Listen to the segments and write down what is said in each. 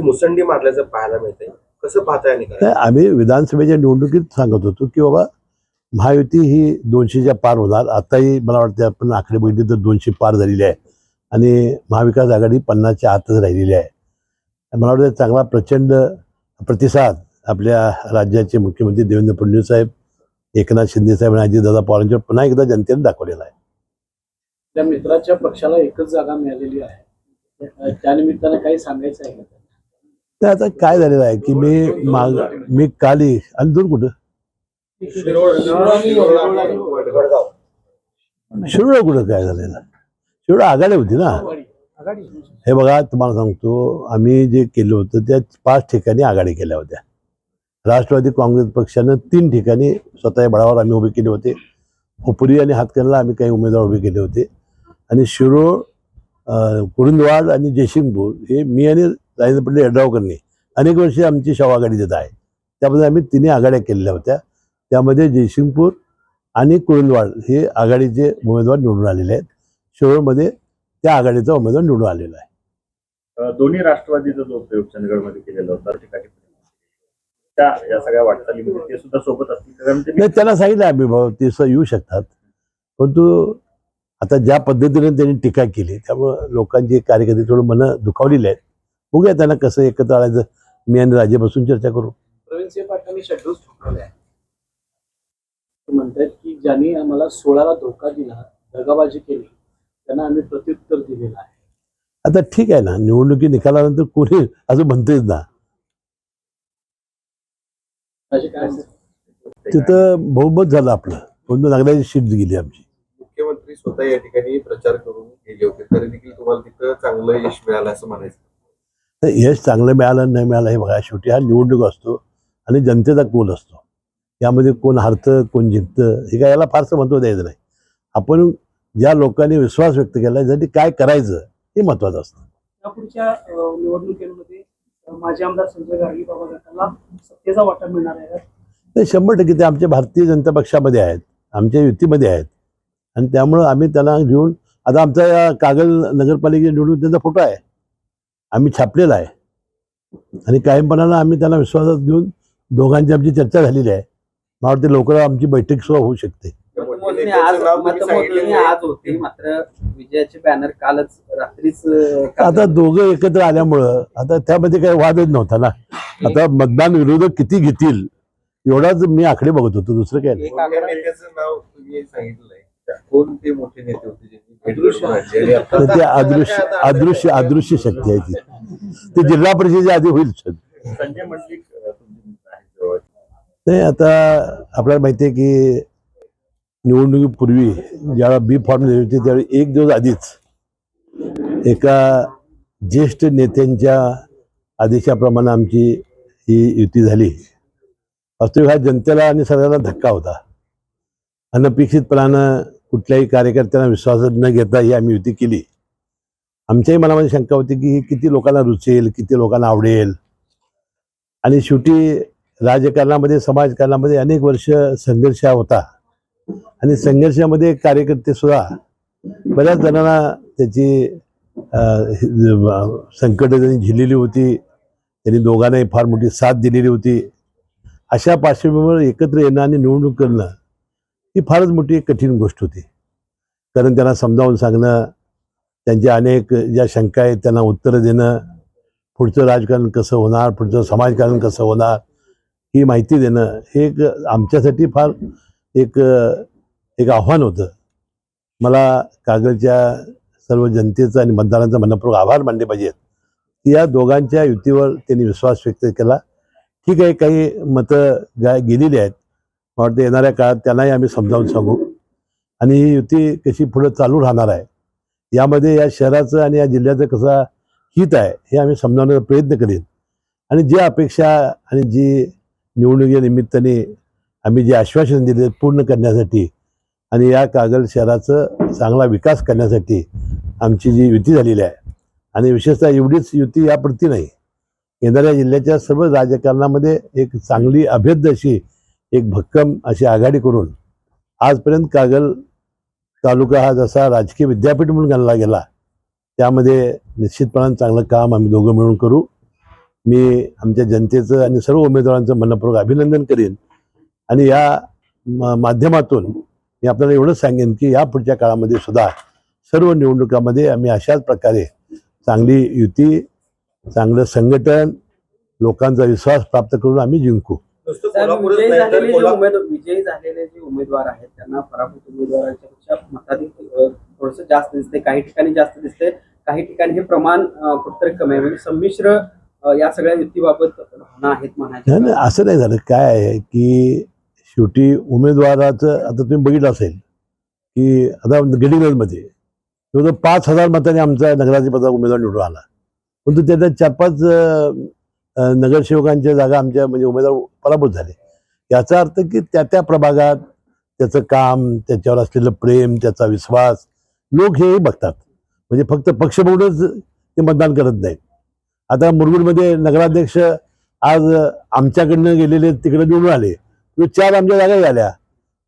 मोठी मुसंडी मारल्याचं पाहायला मिळतंय? कसं पाहताय निकाल नाही, आम्ही विधानसभेच्या निवडणुकीत सांगत होतो की बाबा महायुती ही दोनशेच्या पार होणार. आताही मला वाटतं आपण आकडे बघितले तर दोनशे पार झालेली आहे. आणि महाविकास आघाडी पन्नासच्या आतच राहिलेली आहे. मला वाटतं चांगला प्रचंड प्रतिसाद आपल्या राज्याचे मुख्यमंत्री देवेंद्र फडणवीस साहेब एकनाथ शिंदे साहेब आणि अजितदादा पवारांच्यावर पुन्हा एकदा जनतेने दाखवलेला आहे. त्या मित्राच्या पक्षाला एकच जागा मिळालेली आहे. अ, त्यानिमित्तानं काही सांगायचं आहे का? तर आता काय झालेलं आहे की मी माग मी काली आणि दोन कुठं? शिरोळ कुठं काय झालेलं? शिरोळ आघाडी होती ना? हे बघा तुम्हाला सांगतो आम्ही जे केलं होतं त्या पाच ठिकाणी आघाडी केल्या होत्या. राष्ट्रवादी काँग्रेस पक्षानं तीन ठिकाणी स्वतःच्या बळावर आम्ही उभे केले होते. उपरी आणि हातकणला आम्ही काही उमेदवार उभे केले होते. आणि शिरोळ कुरुंदवाड आणि जयसिंगपूर हे मी आणि राजेंद्र पटेल यड्रावकरने. अनेक वर्षे आमची शव आघाडी देत आहे. त्यामध्ये आम्ही तिन्ही आघाड्या केलेल्या होत्या. त्यामध्ये जयसिंगपूर आणि कुरुंदवाड हे आघाडीचे उमेदवार निवडून आलेले आहेत. शिरोळमध्ये त्या आघाडीचा उमेदवार निवडून आलेला आहे. दोन्ही राष्ट्रवादीचा जो प्रयोग चंदगडमध्ये केलेला होता या सगळ्या वाटचालीमध्ये ते सुद्धा सोबत असतील. कारण ते नाही त्यांना सांगितलं आम्ही भाऊ ते स- येऊ शकतात. परंतु आता ज्या पद्धतीने त्यांनी टीका केली त्यामुळं लोकांची कार्यकर्ते थोडं मन दुखावलेली आहेत. बघूया त्यांना कसं एकत्र आणायचं. मी आणि राजे बसून चर्चा करू. प्रवीण सिंह पाटलांनी शेड्यूल ठोकवले आहे. ते म्हणतात की ज्यांनी आम्हाला सोळाला धोका दिला दगाबाजी केली त्यांना आम्ही प्रत्युत्तर दिलेलं आहे. आता ठीक आहे ना निवडणुकी निकालानंतर कोणी असं म्हणतेच ना. काय? तिथं बहुमत झालं आपलं. परंतु नागराची शीट गेली आमची. मुख्यमंत्री स्वतः या ठिकाणी प्रचार करून गेले होते. तरी देखील तुम्हाला तिथं चांगलं यश मिळालं असं म्हणायचं. तर यश चांगलं मिळालं नाही मिळालं हे बघा शेवटी हा निवडणूक असतो आणि जनतेचा कोल असतो. यामध्ये कोण हारतं कोण जिंकतं हे काय याला फारसं महत्त्व द्यायचं नाही. आपण ज्या लोकांनी विश्वास व्यक्त केला यासाठी काय करायचं हे महत्त्वाचं असतं. यापुढच्या अ, निवडणुकीमध्ये अ, माजी आमदार संजय गाडगे बाबा गटाला सत्तेचा वाटा मिळणार आहे का? ते शंभर टक्के ते आमच्या भारतीय जनता पक्षामध्ये आहेत आमच्या युतीमध्ये आहेत. आणि त्यामुळं आम्ही त्यांना घेऊन आता आमचा या कागल नगरपालिकेच्या निवडणूक त्यांचा फोटो आहे. आम्ही छापलेला आहे. आणि कायमपणानं आम्ही त्यांना विश्वासात घेऊन दोघांची आमची चर्चा झालेली आहे. मला वाटते लवकर आमची बैठक सुद्धा होऊ शकते. आज. होती. मात्र विजयाचे बॅनर कालच रात्रीच आता दोघं एकत्र आल्यामुळं आता त्यामध्ये काही वादच नव्हता ना. आता मतदान विरोधक किती घेतील एवढाच मी आकडे बघत होतो. दुसरं काय नाही. कोण ते मोठे नेते होते ते अदृश्य अदृश्य अदृश्य शक्ती आहे ती. ते जिल्हा परिषदेच्या आधी होईल नाही आता आपल्याला माहिती आहे की निवडणुकीपूर्वी ज्यावेळेला बी फॉर्म दिले होते त्यावेळी एक दिवस आधीच एका ज्येष्ठ नेत्यांच्या आदेशाप्रमाणे आमची ही युती झाली. वास्तविक हा जनतेला आणि सगळ्यांना धक्का होता. अनपेक्षितपणानं कुठल्याही कार्यकर्त्यांना विश्वासात न घेता ही आम्ही युती केली. आमच्याही मनामध्ये शंका होती की ही किती लोकांना रुचेल किती लोकांना आवडेल. आणि शेवटी राजकारणामध्ये समाजकारणामध्ये अनेक वर्ष संघर्ष हा होता. आणि संघर्षामध्ये कार्यकर्ते सुद्धा बऱ्याच जणांना त्याची संकट त्यांनी झिलेली होती. त्यांनी दोघांनाही फार मोठी साथ दिलेली होती. अशा पार्श्वभूमीवर एकत्र येणं आणि निवडणूक करणं ही फारच मोठी एक कठीण गोष्ट होती. कारण त्यांना समजावून सांगणं त्यांच्या अनेक ज्या शंका आहेत त्यांना उत्तरं देणं पुढचं राजकारण कसं होणार पुढचं समाजकारण कसं होणार ही माहिती देणं हे एक आमच्यासाठी फार एक एक आव्हान होतं. मला कागलच्या सर्व जनतेचं आणि मतदारांचा मनपूर्वक आभार मानले पाहिजेत. की या दोघांच्या युतीवर त्यांनी विश्वास व्यक्त केला. ठीक आहे काही मतं गा गेलेली आहेत. वाटतं येणाऱ्या काळात त्यांनाही आम्ही समजावून सांगू. आणि ही युती कशी पुढं चालू राहणार आहे यामध्ये या शहराचं आणि या जिल्ह्याचं कसा हित आहे हे आम्ही समजावण्याचा प्रयत्न करीन. आणि जी अपेक्षा आणि जी निवडणुकी निमित्ताने आम्ही जे आश्वासन दिले पूर्ण करण्यासाठी आणि या कागल शहराचं चांगला विकास करण्यासाठी आमची जी युती झालेली आहे आणि विशेषतः एवढीच युती यापुरती नाही. येणाऱ्या जिल्ह्याच्या सर्व राजकारणामध्ये एक चांगली अभेद्य अशी एक भक्कम अशी आघाडी करून आजपर्यंत कागल तालुका हा जसा राजकीय विद्यापीठ म्हणून गणला गेला त्यामध्ये निश्चितपणानं चांगलं काम आम्ही दोघं मिळून करू. मी आमच्या जनतेचं आणि सर्व उमेदवारांचं मनपूर्वक अभिनंदन करेन. आणि या म- माध्यमातून मी आपल्याला एवढंच सांगेन की या पुढच्या काळामध्ये सुद्धा सर्व निवडणुकामध्ये आम्ही अशाच प्रकारे चांगली युती चांगलं संघटन लोकांचा विश्वास प्राप्त करून आम्ही जिंकू. विजयी झालेले जे उमेदवार विजयी झालेले जे उमेदवार आहेत त्यांना पराभूत उमेदवारांच्या पेक्षा मताधिक थोडस जास्त दिसते काही ठिकाणी जास्त दिसते काही ठिकाणी हे प्रमाण कुठेतरी कमी आहे. म्हणजे संमिश्र या सगळ्या युतीबाबत भावना आहेत नाही, असं नाही झालं. काय आहे की शेवटी उमेदवाराचं आता तुम्ही बघितलं असेल की आता गडिंग्लजमध्ये जवळजवळ पाच हजार मतांनी आमचा नगराधिपतीचा उमेदवार निवडून आला. परंतु त्याच्यात चार पाच नगरसेवकांच्या जागा आमच्या म्हणजे उमेदवार पराभूत झाले. याचा अर्थ की त्या त्या प्रभागात त्याचं काम त्याच्यावर असलेलं प्रेम त्याचा विश्वास लोक हेही बघतात. म्हणजे फक्त पक्ष बघूनच ते मतदान करत नाहीत. आता मुरगुडमध्ये नगराध्यक्ष आज आमच्याकडनं गेलेले तिकडे निवडून आले. तो चार आमच्या जागा झाल्या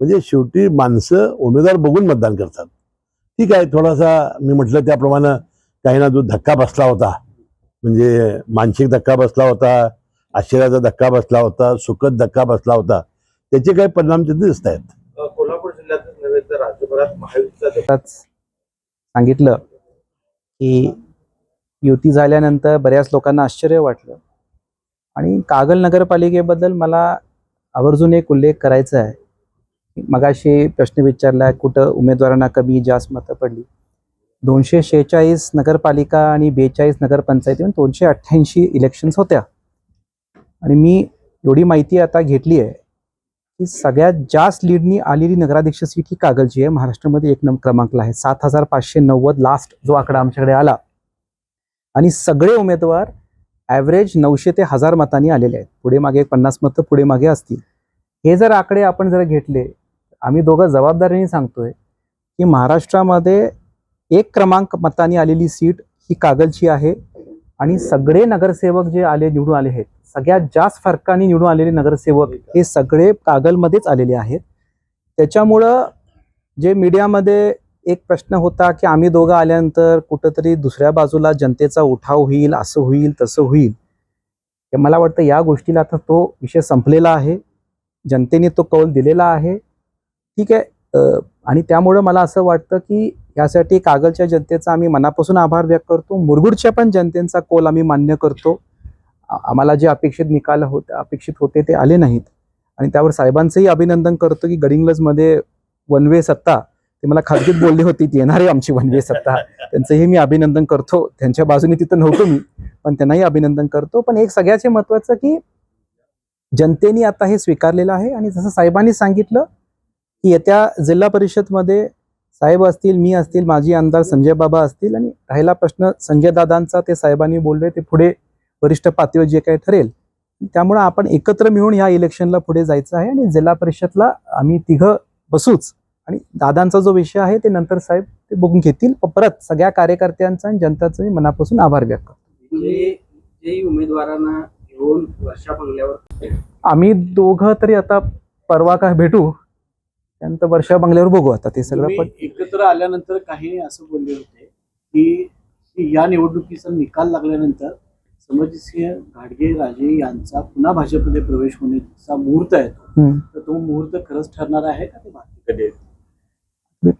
म्हणजे शेवटी माणसं उमेदवार बघून मतदान करतात. ठीक आहे थोडासा मी म्हटलं त्याप्रमाणे काहींना जो धक्का बसला होता म्हणजे मानसिक धक्का बसला होता आश्चर्याचा धक्का बसला होता सुखद धक्का बसला होता त्याचे काही परिणाम तिथे दिसत आहेत. कोल्हापूर जिल्ह्यातच नव्हे तर राज्यभरात महायुतीचा सांगितलं की युती झाल्यानंतर बऱ्याच लोकांना आश्चर्य वाटलं. आणि कागल नगरपालिकेबद्दल मला आवर्जून एक उल्लेख करायचा आहे. मगाशी प्रश्न विचारला कुठं उमेदवारांना कमी जास्त मतं पडली? दोनशे शेहेचाळीस नगरपालिका आणि बेचाळीस नगरपंचायती म्हणून दोनशे अठ्ठ्याऐंशी इलेक्शन्स होत्या. आणि मी एवढी माहिती आता घेतली आहे की सगळ्यात जास्त लीडनी आलेली नगराध्यक्ष सीट ही कागलची आहे. महाराष्ट्रामध्ये एक नंबर क्रमांकला आहे. सात हजार पाचशे नव्वद लास्ट जो आकडा आमच्याकडे आला. आणि सगळे उमेदवार ॲव्हरेज नऊशे ते हजार मतांनी आलेले आहेत. पुढे मागे पन्नास मतं पुढे मागे असतील. हे जर आकडे आपण जर घेतले आम्ही दोघं जबाबदारीने सांगतोय की महाराष्ट्रामध्ये एक क्रमांक मताने आलेली सीट ही कागलची आहे. आणि सगळे नगरसेवक जे आले निवडून आले आहेत सगळ्यात जास्त फरकाने निवडून आलेले नगरसेवक हे सगळे कागलमध्येच आलेले आहेत. त्याच्यामुळं जे मीडियामध्ये एक प्रश्न होता की आम्ही दोघं आल्यानंतर कुठंतरी दुसऱ्या बाजूला जनतेचा उठाव होईल असं होईल तसं होईल. हे मला वाटतं या गोष्टीला आता तो विषय संपलेला आहे. जनतेने तो कौल दिलेला आहे. ठीक आहे आणि त्यामुळं मला असं वाटतं की यासाठी कागलच्या जनतेचा आम्ही मनापासून आभार व्यक्त करतो. मुरगुडच्या पण जनतेचा कोल आम्ही मान्य करतो. आम्हाला जे अपेक्षित निकाल होते अपेक्षित होते ते आले नाहीत. आणि त्यावर साहेबांचंही अभिनंदन करतो की गडिंग्लजमध्ये वन वे सत्ता ते मला खाजगीत बोलली होती ती येणार आहे आमची वन वे सत्ता. त्यांचंही मी अभिनंदन करतो. त्यांच्या बाजूने तिथं नव्हतो मी पण त्यांनाही अभिनंदन करतो. पण एक सगळ्याचे महत्वाचं की जनतेने आता हे स्वीकारलेलं आहे आणि जसं साहेबांनी सांगितलं की येत्या जिल्हा परिषदमध्ये साहेब असतील मी असतील माजी आमदार संजय बाबा असतील आणि राहिला प्रश्न संजय दादांचा ते साहेबांनी बोलले ते पुढे वरिष्ठ पातळीवर जे काही ठरेल. त्यामुळे आपण एकत्र मिळून या इलेक्शनला पुढे जायचं आहे आणि जिल्हा परिषदला आम्ही तिघं बसूच आणि दादांचा जो विषय आहे ते नंतर साहेब ते बघून घेतील. परत सगळ्या कार्यकर्त्यांचा आणि जनताचा मी मनापासून आभार व्यक्त करतो. उमेदवारांना घेऊन वर्षा बंगल्यावर आम्ही दोघं तरी आता परवा काय भेटू त्यानंतर वर्षा बंगल्यावर बघू आता ते सगळं पण एकत्र आल्यानंतर काही असं बोलले होते की या निवडणुकीचा निकाल लागल्यानंतर समरजितसिंह घाडगे राजे यांचा पुन्हा भाजपमध्ये प्रवेश होण्याचा मुहूर्त आहे. तर तो मुहूर्त खरंच ठरणार आहे का ते बाकी कधी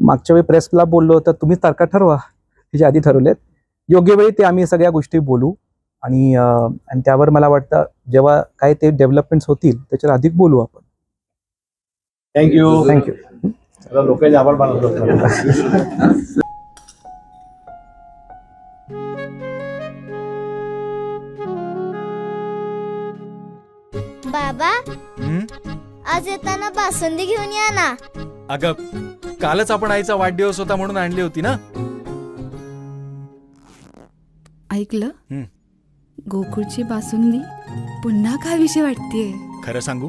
मागच्या वेळी प्रेसला बोललो होतं तुम्हीच तारखा ठरवा त्याच्या आधी ठरवलेत. योग्य वेळी ते आम्ही सगळ्या गोष्टी बोलू आणि आणि त्यावर मला वाटतं जेव्हा काय ते डेव्हलपमेंट्स होतील त्याच्यावर अधिक बोलू आपण. थँक्यू थँक्यू लोकांचे आभार मानतो बाबा हं? आज येताना बासुंदी घेऊन या ना. अगं कालच आपण आईचा वाढदिवस होता म्हणून आणली होती ना. ऐकलं? हं. गोकुळची बासुंदी पुन्हा खावीशी वाटतेय. खरं सांगू?